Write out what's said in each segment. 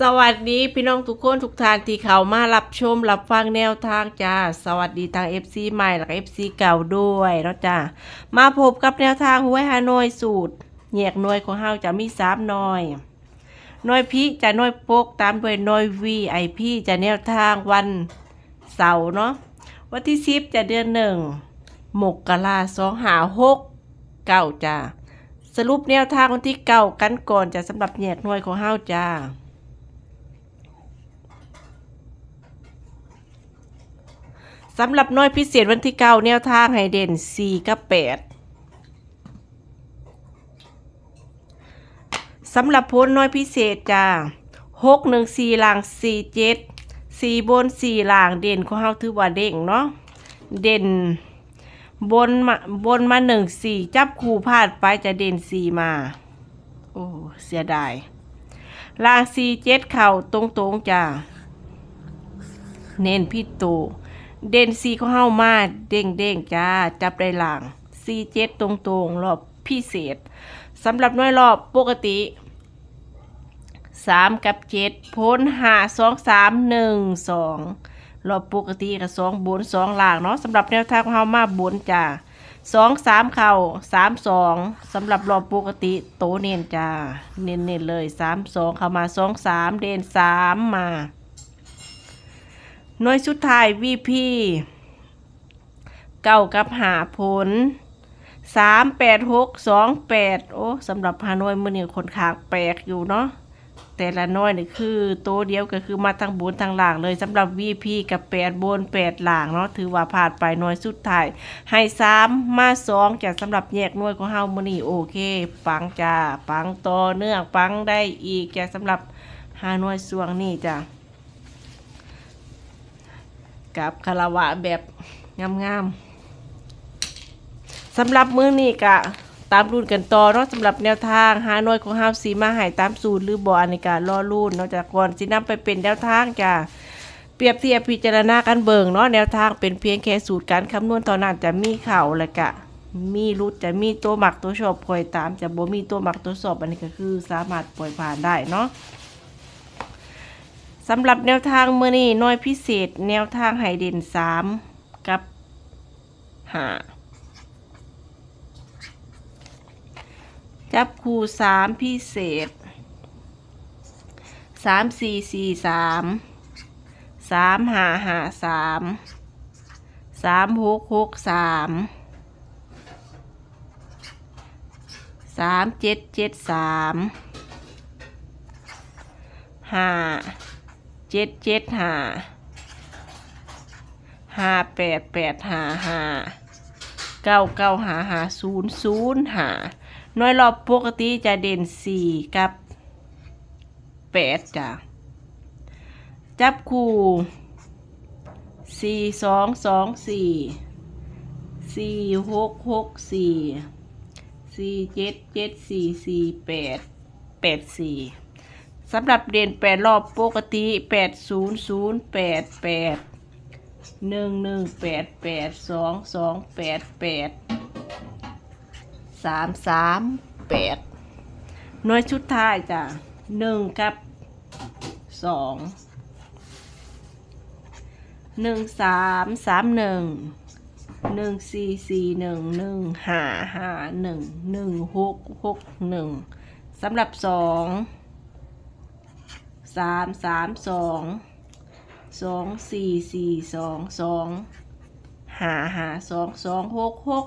สวัสดีพี่น้องทุกคนทุกทานที่เข้ามารับชมรับฟังแนวทางจ้าสวัสดีทาง FC ใหม่และ FC เก่าด้วยเนาะจ้ามาพบกับแนวทางหวยฮานอยสูตรแยกหน่วยของเฮาจะมีสามหน่วยหน่วยพี่จะหน่วยโปกตามด้วยหน่วย VIP จะแนวทางวันเสาร์เนาะวันที่สิบจะเดือนหนึ่งมกราสองหาหกเก้าจ้าสรุปแนวทางวันที่เก้ากันก่อนจะสำหรับแยกหน่วยของเฮาจ้า สำหรับหน้อยพิเศษวันที่เก้าแนวทางให้เด่น4กับ8สำหรับพ้นน้อยพิเศษจ้า6 1 4ล่าง4 7 4บน4ล่างเด่นของเฮาถือว่าเด้งเนาะเด่นบนมาบนมา1 4จับคู่พลาดไปจะเด่น4มา โอ้เสียดายล่าง4 7เข่าตรงๆจ้าเน้นพี่ตู เด่นสีของเฮามาเด้งเด้งๆจ้า จับได้หลังซีเจ็ดตรงตรงๆรอบพิเศษสำหรับน้อยรอบปกติสามกับเจ็ดพ้นหาสองสามหนึ่งสองรอบปกติกับสองบนสองหลางเนาะสำหรับแนวทางของเฮามาบนจ้าสองสามเข่าสามสองสำหรับรอบปกติโตเน้นจ้า เน้นเน้นๆเลยสามสองเข้ามาสองสามเด่นสามมา หน่วยสุดท้ายวีพีเก้ากับหาผลสามแปดหกสองแปดโอ้สำหรับฮานอยมือนี่คนขางแปลกอยู่เนาะแต่ละน้อยนี่คือโตวเดียวก็คือมาทางบนทางหล่างเลยสำหรับ VP กับแปดบนแปดล่างเนาะถือว่าผ่านไปน่วยสุดท้าย ให้สามมาสองจากสำหรับแยกน่วยของเฮามือนี่โอเคปังจ้าปังต่อเนื่องปังได้อีกจากสำหรับฮานอยสวงนี่จ้า กับคาราวะแบบงามๆสำหรับมื้อนี้กะตามรุ่นกันต่อเนาะสำหรับแนวทางหาหน่วยของเฮาสีมาหายตามสูตรหรือบอในการรอรุ่นเนาะจากก่อนสินำไปเป็นแนวทางจ้ะเปรียบเทียบพิจารณากันเบิงเนาะแนวทางเป็นเพียงแค่สูตรการคำนวณเท่านั้นจะมีเข่าและกะ มีรุดจะมีตัวหมักตัวชอบคอยตามจะบ่มีตัวหมักตัวสอบอันนี้ก็คือสามารถปล่อยผ่านได้เนาะ สำหรับแนวทางเมื่อนี้น้อยพิเศษ แนวทางไฮเด่นสามกับหาจับคู่สามพิเศษสามสี่สี่สามสามหาหาสามสามหกหกสามสามเจ็ดเจ็ดสามห้า จ็ดเจ็ดห้าห้าแปดแปดห้าห้าเก้าเก้าห้าห้าศูนย์ศูนย์ห้าน้อยรอบปกติจะเด่นสี่กับแปดจ้ะจับคู่สี่สองสองสี่สี่หกหกสี่สี่เจ็ดเจ็ดสี่สี่แปดแปดสี่ สำหรับเด่นแปดรอบปกติแปดศูนย์ศูนย์แปดแปดหนึ่งหนึ่งแปดแปดสองสองแปดแปดสามสามแปดหน่วยชุดท้ายจ้ะหนึ่งกับสองหนึ่งสามสามหนึ่งหนึ่งสี่สี่หนึ่งหนึ่งห้าห้าหนึ่งหนึ่งหกหกหนึ่งสำหรับสอง สามสามสองสองสี่สี่สองสองหาหาสองสองหกหก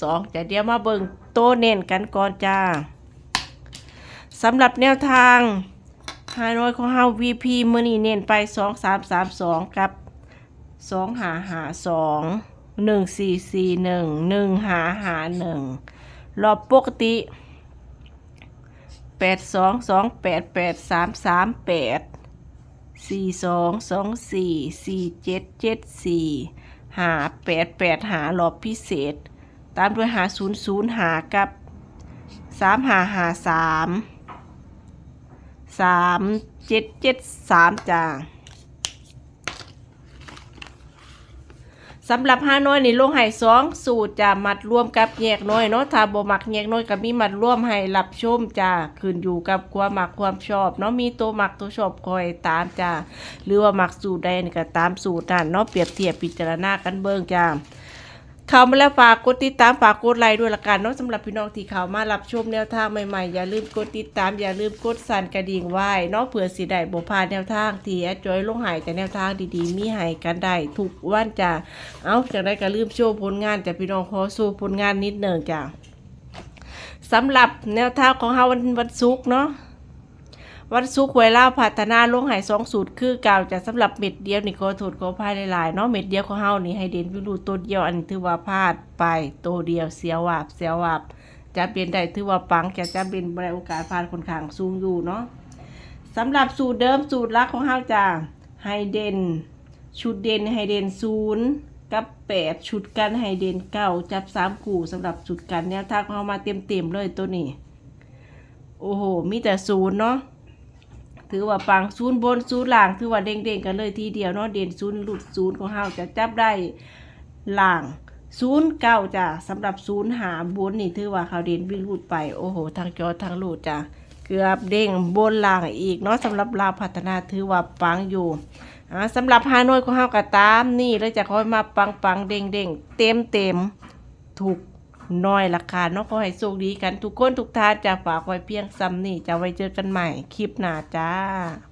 สองจะเดี๋ยวมาเบิ่งโตเน้นกันก่อนจ้าสำหรับแนวทางฮานอยของเฮา VP มื้อนี้เน้นไปสองสามสามสองกับสองหาหาสองหนึ่งสี่สี่หนึ่งหนึ่งหาหาหนึ่งรอบปกติ แปดสองสองแปดแปดสามสามแปดสี่สองสองสี่สี่เจ็ดเจ็ดสี่หาแปดแปดหารอบพิเศษ ตามด้วยหาศูนย์ศูนย์หากับสามหาหาสามสามเจ็ดเจ็ดสามจ้า สำหรับห้าน้อยนี่ลงให้สองสูตรจะมัดรวมกับแยกน้อยเนาะถ้าบ่มักแยกน้อยก็มีมัดรวมให้รับชมจ้าขึ้นอยู่กับความมักความชอบเนาะมีตัวมักตัวชอบคอยตามจ้าหรือว่ามักสูตรใดนี่ก็ตามสูตรนั้นเนาะเปรียบเทียบพิจารณากันเบิ่งจ้า เข้ามาแล้วฝากกดติดตามฝากกดไลค์ด้วยละกันเนาะสำหรับพี่น้องที่เข้ามารับชมแนวทางใหม่ๆ อย่าลืมกดติดตามอย่าลืมกดสั่นกระดิ่งไว้เนาะเผื่อสิได้บ่พลาดแนวทางที่แอดจอยลงหายแต่แนวทางดีๆ มีให้กันได้ทุกวันจ้ะเอาจากได้ก็ลืมโชว์ผลงานแต่พี่น้องขอสู้ผลงานนิดหนึ่งจ้ะสำหรับแนวทางของเฮาวันวันศุกร์เนาะ วันศุกร์หวล่าพัฒนาลงหายสองสูตรคือเก่าจะสำหรับเม็ดเดียวนี่ก็ถูดก็พายหลายๆเนาะเม็ดเดียวของเฮานี่ให้เด่นวิรูตัวเดียวอันนี้ถือว่าพลาดไปตัวเดียวเสียวาบเสียวาบจะเป็นได้ถือว่าปังจะจะเป็นบริโอกาสพลาดคนข้างสูงอยู่เนาะสำหรับสูตรเดิมสูตรลักของเฮาจะให้เด่นชุดเด่นให้เด่นศูนย์กับแปดชุดกันให้เดนเก้าจับสามคู่สำหรับชุดกันแนวทางของเฮามาเต็มๆเลยตัวนี้ โอ้โหมีแต่ศูนย์เนาะ ถือว่าปังศูนย์บนศูนย์ล่าง ถือว่าเด้งๆกันเลยทีเดียวเนาะเด่นศูนย์หลุดศูนย์ของเฮาจะจับได้ล่างศูนย์เก้าจ้ะสำหรับศูนย์หาบนนี่ถือว่าเขาเด่นวิ่งหลุดไปโอ้โหทางจอทางหลุดจ้ะเกือบเด้งบนล่างอีกเนาะสำหรับลาวพัฒนาถือว่าปังอยู่อ่าสำหรับฮานอยของเฮาก็ตามนี่แล้วจะค่อยมาปังปังเด้งเด้งเต็มเต็มถูก น้อยราคาเนาะขอให้โชคดีกันทุกคนทุกท่านจะฝากไว้เพียงซ้ำนี่จะไว้เจอกันใหม่คลิปหน้าจ้า